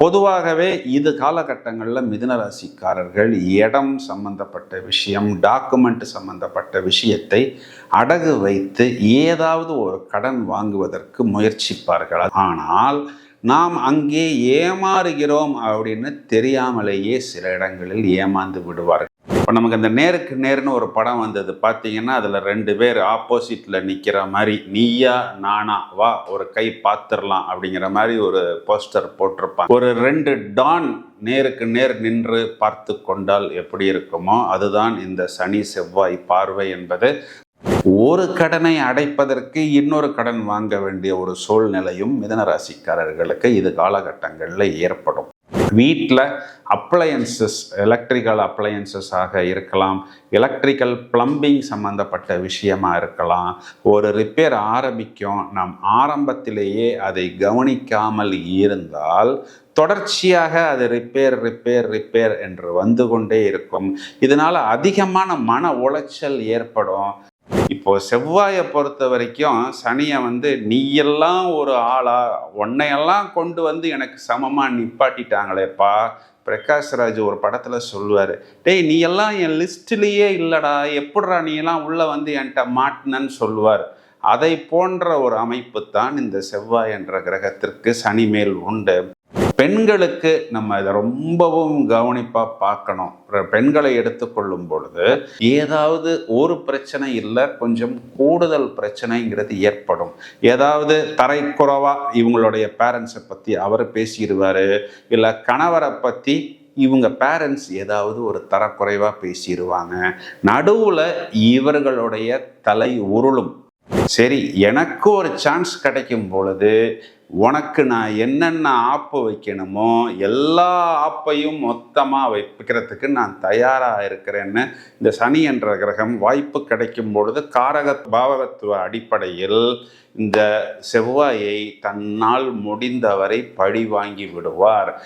பொதுவாகவே இது காலகட்டங்களில் மிதுன ராசிக்காரர்கள் இடம் சம்பந்தப்பட்ட விஷயம் டாக்குமெண்ட் சம்பந்தப்பட்ட விஷயத்தை அடகு வைத்து ஏதாவது ஒரு கடன் வாங்குவதற்கு முயற்சிப்பார்கள். ஆனால் நாம் அங்கே ஏமாறுகிறோம் அப்படின்னு தெரியாமலேயே சில இடங்களில் ஏமாந்து விடுவார்கள். இப்போ நமக்கு அந்த நேருக்கு நேர்னு ஒரு படம் வந்தது. பார்த்தீங்கன்னா அதில் ரெண்டு பேர் ஆப்போசிட்டில் நிற்கிற மாதிரி நீயா நானா வா ஒரு கை பார்த்துடலாம் அப்படிங்கிற மாதிரி ஒரு போஸ்டர் போட்டிருப்பாங்க. ஒரு ரெண்டு டான் நேருக்கு நேர் நின்று பார்த்து கொண்டால் எப்படி இருக்குமோ அதுதான் இந்த சனி செவ்வாய் பார்வை என்பது. ஒரு கடனை அடைப்பதற்கு இன்னொரு கடன் வாங்க வேண்டிய ஒரு சூழ்நிலையும் மிதன ராசிக்காரர்களுக்கு இது காலகட்டங்களில் ஏற்படும். வீட்டில் அப்ளையன்சஸ் எலக்ட்ரிக்கல் அப்ளையன்சஸாக இருக்கலாம். எலக்ட்ரிக்கல் பிளம்பிங் சம்மந்தப்பட்ட விஷயமா இருக்கலாம். ஒரு ரிப்பேர் ஆரம்பிக்கும். நாம் ஆரம்பத்திலேயே அதை கவனிக்காமல் இருந்தால் தொடர்ச்சியாக அது ரிப்பேர் ரிப்பேர் ரிப்பேர் என்று வந்து கொண்டே இருக்கும். இதனால் அதிகமான மன உளைச்சல் ஏற்படும். இப்போ செவ்வாயை பொறுத்த வரைக்கும் சனியை வந்து நீயெல்லாம் ஒரு ஆளா உன்னையெல்லாம் கொண்டு வந்து எனக்கு சமமாக நிப்பாட்டிட்டாங்களேப்பா. பிரகாஷ் ராஜ் ஒரு படத்தில் சொல்லுவார் டேய் நீ எல்லாம் என் லிஸ்ட்லேயே இல்லைடா. எப்படிடா நீ எல்லாம் உள்ளே வந்து என்கிட்ட மாட்டினன்னு சொல்லுவார்? அதை போன்ற ஒரு அமைப்பு தான் இந்த செவ்வாய் என்ற கிரகத்திற்கு சனி மேல் உண்டு. பெண்களுக்கு நம்ம இதை ரொம்பவும் கவனிப்பாக பார்க்கணும். பெண்களை எடுத்துக்கொள்ளும் பொழுது ஏதாவது ஒரு பிரச்சனை இல்லை கொஞ்சம் கூடுதல் பிரச்சனைங்கிறது ஏற்படும். ஏதாவது தரைக்குறவாக இவங்களுடைய பேரண்ட்ஸை பற்றி அவர் பேசிடுவார் இல்லை கணவரை பற்றி இவங்க பேரண்ட்ஸ் ஏதாவது ஒரு தரக்குறைவாக பேசிடுவாங்க. நடுவில் இவர்களுடைய தலை உருளும். சரி எனக்கு ஒரு சான்ஸ் கிடைக்கும் பொழுது உனக்கு நான் என்னென்ன ஆப்பு வைக்கணுமோ எல்லா ஆப்பையும் மொத்தமாக வைக்கிறதுக்கு நான் தயாராக இருக்கிறேன்னு இந்த சனி என்ற கிரகம் வாய்ப்பு கிடைக்கும் பொழுது காரக பாவகத்துவ அடிப்படையில் இந்த செவ்வாயை தன்னால் முடிந்தவரை பழி வாங்கி விடுவார்.